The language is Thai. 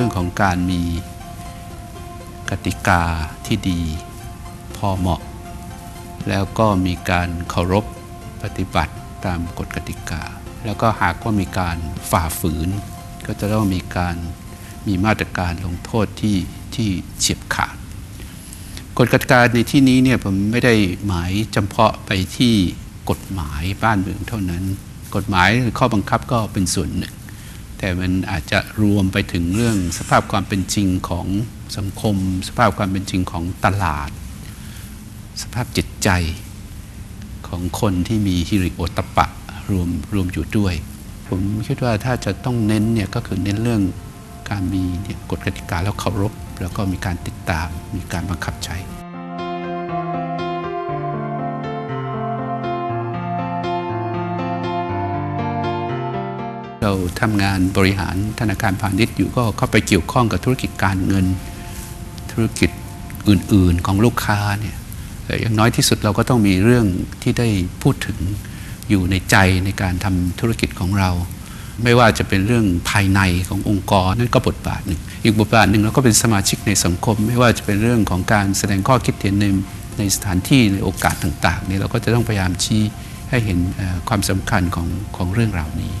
รื่องของการมีกติกาที่ดีพอเหมาะ แล้วก็มีการเคารพปฏิบัติตามกฎกติกา แล้วก็หากว่ามีการฝ่าฝืน ก็จะต้องมีการมีมาตรการลงโทษที่ที่เฉียบขาดกฎกติกาในที่นี้เนี่ยผมไม่ได้หมายจำเพาะไปที่กฎหมายบ้านเมืองเท่านั้น กฎหมายหรือข้อบังคับก็เป็นส่วนหนึ่ง แต่มันอาจจะรวมไปถึงเรื่องสภาพความเป็นจริงของสังคม สภาพความเป็นจริงของตลาด สภาพจิตใจของคนที่มีฮิริโอตปะรวมรวมอยู่ด้วย ผมคิดว่าถ้าจะต้องเน้นเนี่ยก็คือเน้นเรื่องการมีกฎกติกาแล้วเคารพ แล้วก็มีการติดตามมีการบังคับใช้ เราทำงานบริหารธนาคารพาณิชย์อยู่ก็เข้าไปเกี่ยวข้องกับธุรกิจการเงิน ธุรกิจอื่น ๆ ของลูกค้าเนี่ยอย่างน้อยที่สุดเราก็ต้องมีเรื่องที่ได้พูดถึงอยู่ในใจในการทำธุรกิจของเรา ไม่ว่าจะเป็นเรื่องภายในขององค์กรนั่นก็บทบาทหนึ่งอีกบทบาทหนึ่งเราก็เป็นสมาชิกในสังคม ไม่ว่าจะเป็นเรื่องของการแสดงข้อคิดเห็นในในสถานที่ในโอกาสต่างๆเนี่ยเราก็จะต้องพยายามชี้ให้เห็นความสำคัญของของเรื่องราวนี้